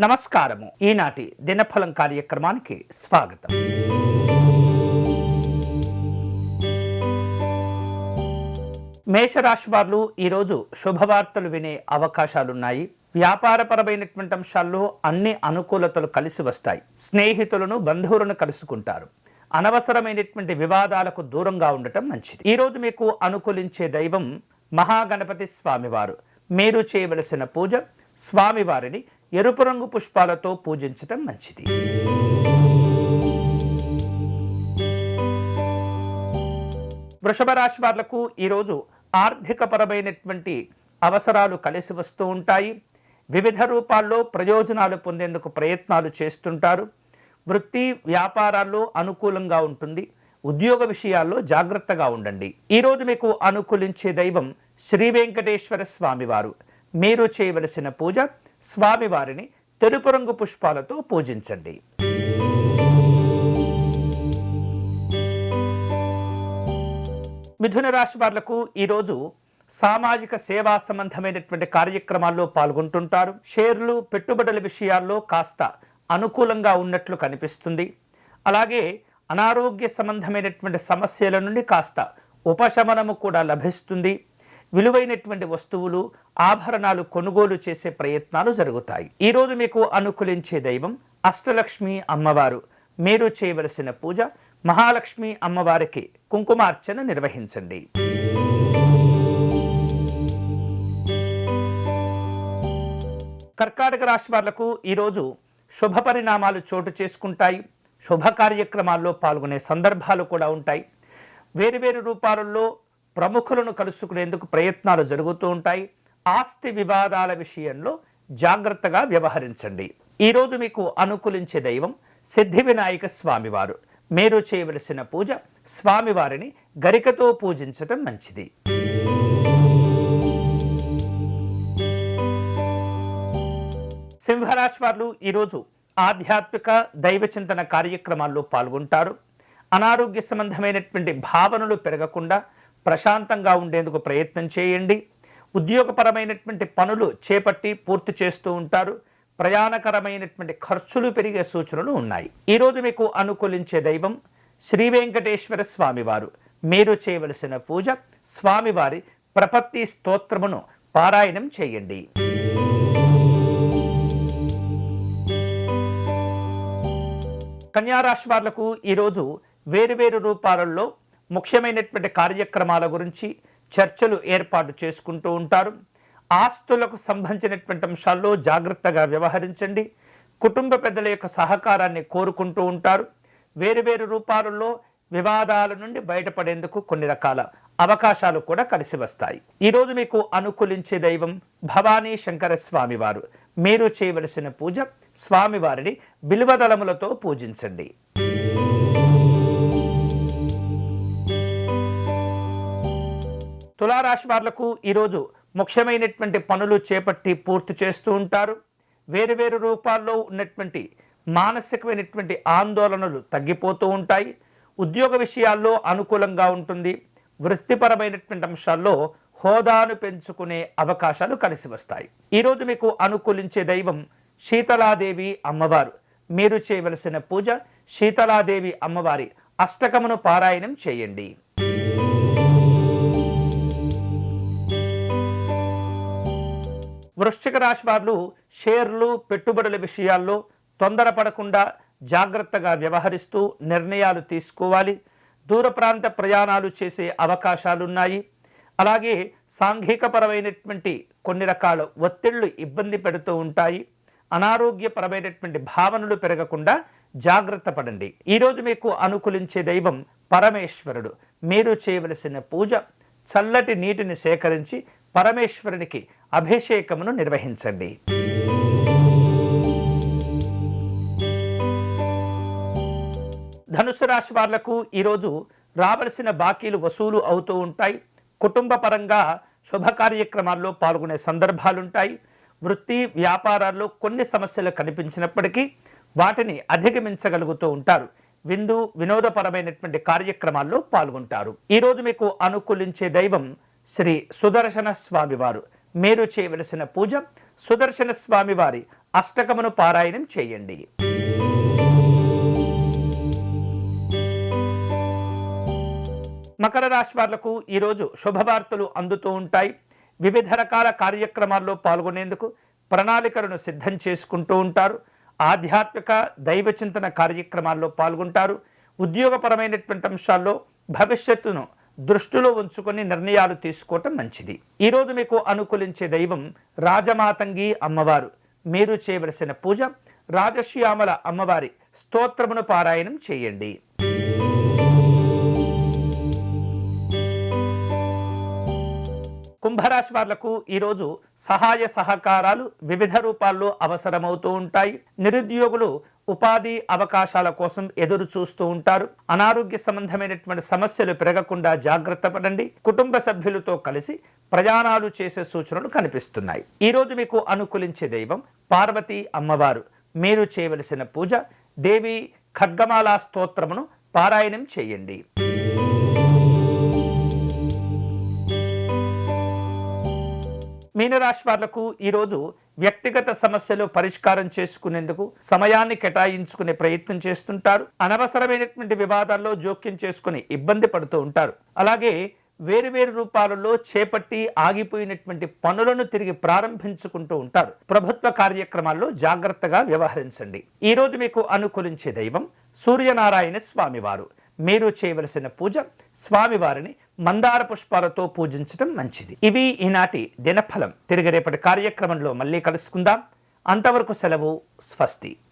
నమస్కారము. ఈనాటి దినఫలం కార్యక్రమానికి స్వాగతం. మేషరాశి వారు ఈరోజు శుభవార్తలు వినే అవకాశాలున్నాయి. వ్యాపారపరమైనటువంటి అంశాల్లో అన్ని అనుకూలతలు కలిసి వస్తాయి. స్నేహితులను బంధువులను కలుసుకుంటారు. అనవసరమైనటువంటి వివాదాలకు దూరంగా ఉండటం మంచిది. ఈరోజు మీకు అనుకూలించే దైవం మహాగణపతి స్వామివారు. మీరు చేయవలసిన పూజ స్వామివారిని ఎరుపు రంగు పుష్పాలతో పూజించటం మంచిది. వృషభ రాశి వాళ్ళకు ఈరోజు ఆర్థికపరమైనటువంటి అవసరాలు కలిసి వస్తూ ఉంటాయి. వివిధ రూపాల్లో ప్రయోజనాలు పొందేందుకు ప్రయత్నాలు చేస్తుంటారు. వృత్తి వ్యాపారాల్లో అనుకూలంగా ఉంటుంది. ఉద్యోగ విషయాల్లో జాగ్రత్తగా ఉండండి. ఈరోజు మీకు అనుకూలించే దైవం శ్రీ వెంకటేశ్వర స్వామివారు. మీరు చేయవలసిన పూజ స్వామివారిని తెలుపు రంగు పుష్పాలతో పూజించండి. మిథున రాశి వాళ్ళకు ఈరోజు సామాజిక సేవా సంబంధమైనటువంటి కార్యక్రమాల్లో పాల్గొంటుంటారు. షేర్లు పెట్టుబడుల విషయాల్లో కాస్త అనుకూలంగా ఉన్నట్లు కనిపిస్తుంది. అలాగే అనారోగ్య సంబంధమైనటువంటి సమస్యల నుండి కాస్త ఉపశమనము కూడా లభిస్తుంది. విలువైనటువంటి వస్తువులు ఆభరణాలు కొనుగోలు చేసే ప్రయత్నాలు జరుగుతాయి. ఈరోజు మీకు అనుకూలించే దైవం అష్టలక్ష్మి అమ్మవారు. మీరు చేయవలసిన పూజ మహాలక్ష్మి అమ్మవారికి కుంకుమార్చన నిర్వహించండి. కర్కాటక రాశి వాళ్ళకు ఈరోజు శుభ పరిణామాలు చోటు చేసుకుంటాయి. శుభ కార్యక్రమాల్లో పాల్గొనే సందర్భాలు కూడా ఉంటాయి. వేరువేరు రూపాలలో ప్రముఖులను కలుసుకునేందుకు ప్రయత్నాలు జరుగుతూ ఉంటాయి. ఆస్తి వివాదాల విషయంలో జాగ్రత్తగా వ్యవహరించండి. ఈరోజు మీకు అనుకూలించే దైవం సిద్ధి వినాయక స్వామివారు. మీరు చేయవలసిన పూజ స్వామివారిని గరికతో పూజించటం మంచిది. సింహరాశి వారు ఈరోజు ఆధ్యాత్మిక దైవచింతన కార్యక్రమాల్లో పాల్గొంటారు. అనారోగ్య సంబంధమైనటువంటి భావనలు పెరగకుండా ప్రశాంతంగా ఉండేందుకు ప్రయత్నం చేయండి. ఉద్యోగపరమైనటువంటి పనులు చేపట్టి పూర్తి చేస్తూ ఉంటారు. ప్రయాణకరమైనటువంటి ఖర్చులు పెరిగే సూచనలు ఉన్నాయి. ఈరోజు మీకు అనుకూలించే దైవం శ్రీ వెంకటేశ్వర స్వామివారు. మీరు చేయవలసిన పూజ స్వామివారి ప్రపత్తి స్తోత్రమును పారాయణం చేయండి. కన్యారాశి వారులకు ఈరోజు వేరువేరు రూపాలలో ముఖ్యమైనటువంటి కార్యక్రమాల గురించి చర్చలు ఏర్పాటు చేసుకుంటూ ఉంటారు. ఆస్తులకు సంబంధించినటువంటి అంశాల్లో జాగ్రత్తగా వ్యవహరించండి. కుటుంబ పెద్దల యొక్క సహకారాన్ని కోరుకుంటూ ఉంటారు. వేరువేరు రూపాలలో వివాదాల నుండి బయటపడేందుకు కొన్ని రకాల అవకాశాలు కూడా కలిసి వస్తాయి. ఈరోజు మీకు అనుకూలించే దైవం భవానీ శంకర స్వామివారు. మీరు చేయవలసిన పూజ స్వామివారిని బిల్వదళములతో పూజించండి. తులారాశి వాళ్ళకు ఈరోజు ముఖ్యమైనటువంటి పనులు చేపట్టి పూర్తి చేస్తూ ఉంటారు. వేరు వేరు రూపాల్లో ఉన్నటువంటి మానసికమైనటువంటి ఆందోళనలు తగ్గిపోతూ ఉంటాయి. ఉద్యోగ విషయాల్లో అనుకూలంగా ఉంటుంది. వృత్తిపరమైనటువంటి అంశాల్లో హోదాను పెంచుకునే అవకాశాలు కలిసి వస్తాయి. ఈరోజు మీకు అనుకూలించే దైవం శీతలాదేవి అమ్మవారు. మీరు చేయవలసిన పూజ శీతలాదేవి అమ్మవారి అష్టకమును పారాయణం చేయండి. వృశ్చిక రాశి వాళ్ళు షేర్లు పెట్టుబడుల విషయాల్లో తొందరపడకుండా జాగ్రత్తగా వ్యవహరిస్తూ నిర్ణయాలు తీసుకోవాలి. దూర ప్రాంత ప్రయాణాలు చేసే అవకాశాలున్నాయి. అలాగే సాంఘికపరమైనటువంటి కొన్ని రకాల ఒత్తిళ్ళు ఇబ్బంది పెడుతూ ఉంటాయి. అనారోగ్యపరమైనటువంటి భావనలు పెరగకుండా జాగ్రత్త పడండి. ఈరోజు మీకు అనుకూలించే దైవం పరమేశ్వరుడు. మీరు చేయవలసిన పూజ చల్లటి నీటిని సేకరించి పరమేశ్వరునికి అభిషేకమును నిర్వహించండి. ధనుసు రాశి వాళ్ళకు ఈరోజు రావలసిన బాకీలు వసూలు అవుతూ ఉంటాయి. కుటుంబ పరంగా శుభ కార్యక్రమాల్లో పాల్గొనే సందర్భాలుంటాయి. వృత్తి వ్యాపారాల్లో కొన్ని సమస్యలు కనిపించినప్పటికీ వాటిని అధిగమించగలుగుతూ ఉంటారు. విందు వినోదపరమైనటువంటి కార్యక్రమాల్లో పాల్గొంటారు. ఈరోజు మీకు అనుకూలించే దైవం శ్రీ సుదర్శన స్వామివారు మీరు చేయవలసిన పూజ సుదర్శన స్వామివారి అష్టకమును పారాయణం చేయండి. మకర రాశి వాళ్ళకు ఈరోజు శుభవార్తలు అందుతూ ఉంటాయి. వివిధ రకాల కార్యక్రమాల్లో పాల్గొనేందుకు ప్రణాళికలను సిద్ధం చేసుకుంటూ ఉంటారు. ఆధ్యాత్మిక దైవ చింతన కార్యక్రమాల్లో పాల్గొంటారు. ఉద్యోగపరమైనటువంటి అంశాల్లో భవిష్యత్తును దృష్టిలో ఉంచుకొని నిర్ణయాలు తీసుకోవటం మంచిది. ఈరోజు మీకు అనుకూలించే దైవం రాజమాతంగి అమ్మవారు. మీరు చేయవలసిన పూజ రాజశ్యామల అమ్మవారి స్తోత్రమును పారాయణం చేయండి. కుంభరాశి వాళ్ళకు ఈరోజు సహాయ సహకారాలు వివిధ రూపాల్లో అవసరమవుతూ ఉంటాయి. నిరుద్యోగులు ఉపాధి అవకాశాల కోసం ఎదురు చూస్తూ ఉంటారు. అనారోగ్య సంబంధమైనటువంటి సమస్యలు పెరగకుండా జాగ్రత్త పడండి. కుటుంబ సభ్యులతో కలిసి ప్రయాణాలు చేసే సూచనలు కనిపిస్తున్నాయి. ఈరోజు మీకు అనుకూలించే దైవం పార్వతీ అమ్మవారు. మీరు చేయవలసిన పూజ దేవి ఖడ్గమాలా స్తోత్రమును పారాయణం చేయండి. మీనరాశి వాళ్ళకు ఈరోజు వ్యక్తిగత సమస్యలు పరిష్కారం చేసుకునేందుకు సమయాన్ని కేటాయించుకునే ప్రయత్నం చేస్తుంటారు. అనవసరమైనటువంటి వివాదాల్లో జోక్యం చేసుకుని ఇబ్బంది పడుతూ ఉంటారు. అలాగే వేరువేరు రూపాలలో చేపట్టి ఆగిపోయినటువంటి పనులను తిరిగి ప్రారంభించుకుంటూ ఉంటారు. ప్రభుత్వ కార్యక్రమాల్లో జాగ్రత్తగా వ్యవహరించండి. ఈరోజు మీకు అనుకూలించే దైవం సూర్యనారాయణ స్వామివారు. మీరు చేయవలసిన పూజ స్వామివారిని మందార పుష్పాలతో పూజించడం మంచిది. ఇవి ఈనాటి దినఫలం. తిరిగి రేపటి కార్యక్రమంలో మళ్ళీ కలుసుకుందాం. అంతవరకు సెలవు స్వస్తి.